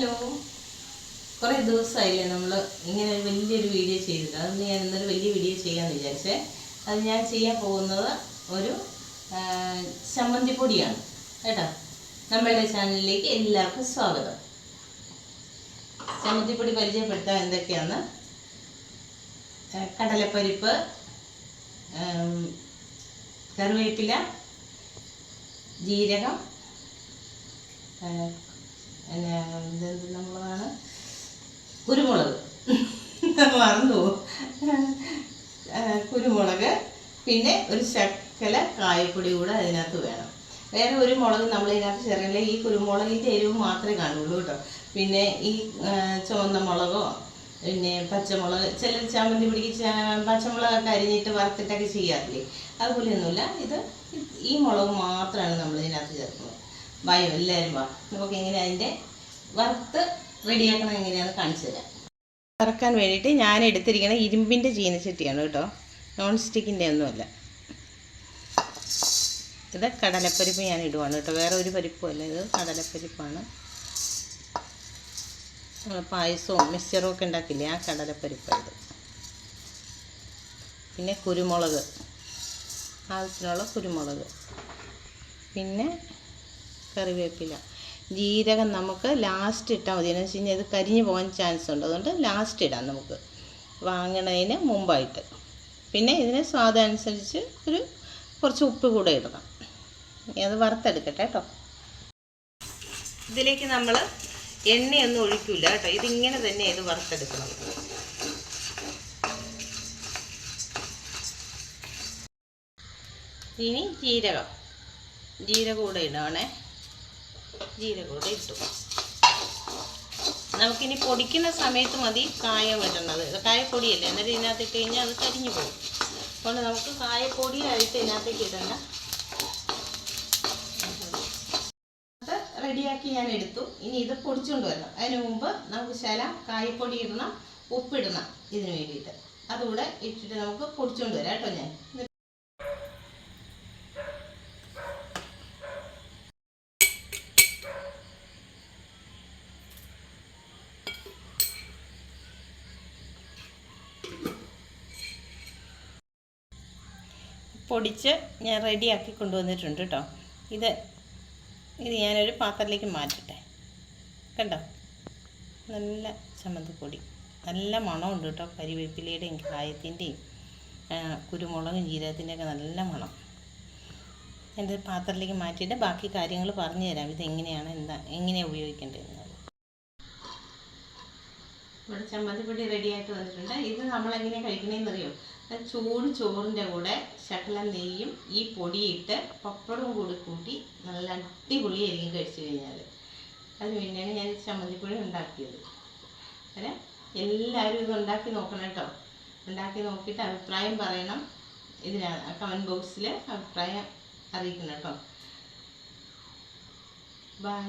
Hello. കുറേ ദിവസമായില്ലേ നമ്മൾ ഇങ്ങനെ വലിയൊരു വീഡിയോ ചെയ്തിട്ട്. അതൊന്ന് ഞാൻ ഇന്നൊരു വലിയ വീഡിയോ ചെയ്യാമെന്ന് വിചാരിച്ചേ. അത് ഞാൻ ചെയ്യാൻ പോകുന്നത് ഒരു ചമ്മന്തിപ്പൊടിയാണ്. കേട്ടോ? നമ്മളുടെ ചാനലിലേക്ക് എല്ലാവർക്കും സ്വാഗതം. ചമ്മന്തിപ്പൊടി പരിചയപ്പെടുത്താൻ എന്തൊക്കെയാണ്? കടലപ്പരിപ്പ് കറിവേപ്പില ജീരകം നമ്മളാണ് കുരുമുളക്. മറന്നു കുരുമുളക് പിന്നെ ഒരു ശക്കല കായപ്പൊടി കൂടെ അതിനകത്ത് വേണം. വേറെ ഒരു മുളക് നമ്മൾ ഇതിനകത്ത് ചേർക്കില്ല ഈ കുരുമുളകിന്റെ എരിവ് മാത്രമേ കാണുള്ളൂ കേട്ടോ. പിന്നെ ഈ ചുവന്ന മുളകോ പിന്നെ പച്ചമുളക് ചില ചമ്മന്തി പിടിക്ക് പച്ചമുളകൊക്കെ അരിഞ്ഞിട്ട് വറുത്തിട്ടൊക്കെ ചെയ്യാറില്ലേ? അതുപോലെയൊന്നുമില്ല. ഇത് ഈ മുളക് മാത്രമാണ് നമ്മൾ ഇതിനകത്ത് ചേർക്കുന്നത്. വായോ എല്ലാവരും വാ. നമുക്ക് എങ്ങനെ അതിന്റെ വറുത്ത് റെഡിയാക്കണം എങ്ങനെയാണെന്ന് കാണിച്ചു തരാം. വറക്കാൻ വേണ്ടിയിട്ട് ഞാൻ എടുത്തിരിക്കുന്ന ഇരുമ്പിന്റെ ചീനച്ചട്ടിയാണ് കേട്ടോ. നോൺ സ്റ്റിക്കിന്റെ ഒന്നുമല്ല. ഇത് കടലപ്പരിപ്പ് ഞാൻ ഇടുവാണ് കേട്ടോ. വേറെ ഒരു പരിപ്പുമല്ല ഇത് കടലപ്പരിപ്പാണ്. പായസവും മിക്സ്ചറും ഒക്കെ ഉണ്ടാക്കില്ലേ ആ കടലപ്പരിപ്പ് പിന്നെ കുരുമുളക്. ആവശ്യത്തിനുള്ള കുരുമുളക്. പിന്നെ കറിവേപ്പില. ജീരകം നമുക്ക് ലാസ്റ്റ് ഇട്ടാൽ മതി. എന്ന് വെച്ച് കഴിഞ്ഞാൽ ഇത് കരിഞ്ഞു പോകാൻ ചാൻസ് ഉണ്ട്. അതുകൊണ്ട് ലാസ്റ്റ് ഇടാം നമുക്ക്. വാങ്ങണതിന് മുമ്പായിട്ട്. പിന്നെ ഇതിന് സ്വാദം അനുസരിച്ച് ഒരു കുറച്ച് ഉപ്പ് കൂടെ ഇടണം. അത് വറുത്തെടുക്കട്ടെ കേട്ടോ. ഇതിലേക്ക് നമ്മൾ എണ്ണയൊന്നും ഒഴിക്കില്ല കേട്ടോ. ഇതിങ്ങനെ തന്നെ ഇത് വറുത്തെടുക്കണം. ഇനി ജീരകം. ജീരകം കൂടെ ഇടണേ. ജീരകം കൂടെ ഇട്ടു നമുക്കിനി പൊടിക്കുന്ന സമയത്ത് മതി കായം ഇത് കായപ്പൊടിയല്ലേ? എന്നിട്ട് ഇതിനകത്ത് ഇട്ട് കഴിഞ്ഞാൽ അത് കരിഞ്ഞു പോകും. അതുകൊണ്ട് നമുക്ക് കായപ്പൊടിയായിട്ട് ഇതിനകത്തേക്ക് ഇടണ്ട. റെഡിയാക്കി ഞാൻ എടുത്തു. ഇനി ഇത് പൊടിച്ചുകൊണ്ട് വരണം. അതിന് മുമ്പ് നമുക്ക് ശല കായപ്പൊടി ഇടണം ഉപ്പിടണം ഇതിന് വേണ്ടിയിട്ട്. അതുകൂടെ ഇട്ടിട്ട് നമുക്ക് പൊടിച്ചുകൊണ്ട് വരാം കേട്ടോ ഞാൻ. പൊടിച്ച് ഞാൻ റെഡിയാക്കി കൊണ്ടുവന്നിട്ടുണ്ട് കേട്ടോ ഇത് ഇത് ഞാനൊരു പാത്രത്തിലേക്ക് മാറ്റട്ടെ. കണ്ടോ? നല്ല ചമ്മന്തിപ്പൊടി നല്ല മണമുണ്ട് കേട്ടോ കരിവേപ്പിലയുടെയും കായത്തിന്റെയും കുരുമുളകും ജീരകത്തിന്റെയൊക്കെ നല്ല മണം. എന്റെ പാത്രത്തിലേക്ക് മാറ്റിയിട്ട് ബാക്കി കാര്യങ്ങൾ പറഞ്ഞു തരാം ഇത് എങ്ങനെയാണ് എന്താ എങ്ങനെയാണ് ഉപയോഗിക്കേണ്ടതെന്നുള്ളത് ഇവിടെ ചമ്മന്തിപ്പൊടി റെഡി ആയിട്ട് വന്നിട്ടുണ്ട്. ഇത് അറിയോ അത് ചൂട് ചോറിന്റെ കൂടെ ശകലം നെയ്യും ഈ പൊടിയിട്ട് പപ്പടവും കൂടി കൂട്ടി നല്ല അടിപൊളിയായിരിക്കും കഴിച്ചു കഴിഞ്ഞാൽ അതിന് വേണ്ടിയാണ് ഞാൻ ചമ്മന്തിപ്പൊടി ഉണ്ടാക്കിയത്. അല്ലേ? എല്ലാവരും ഇത് ഉണ്ടാക്കി നോക്കണം കേട്ടോ. ഉണ്ടാക്കി നോക്കിയിട്ട് അഭിപ്രായം പറയണം. ഇതിനാ കമന്റ് ബോക്സിൽ അഭിപ്രായം അറിയിക്കണം കേട്ടോ. ബൈ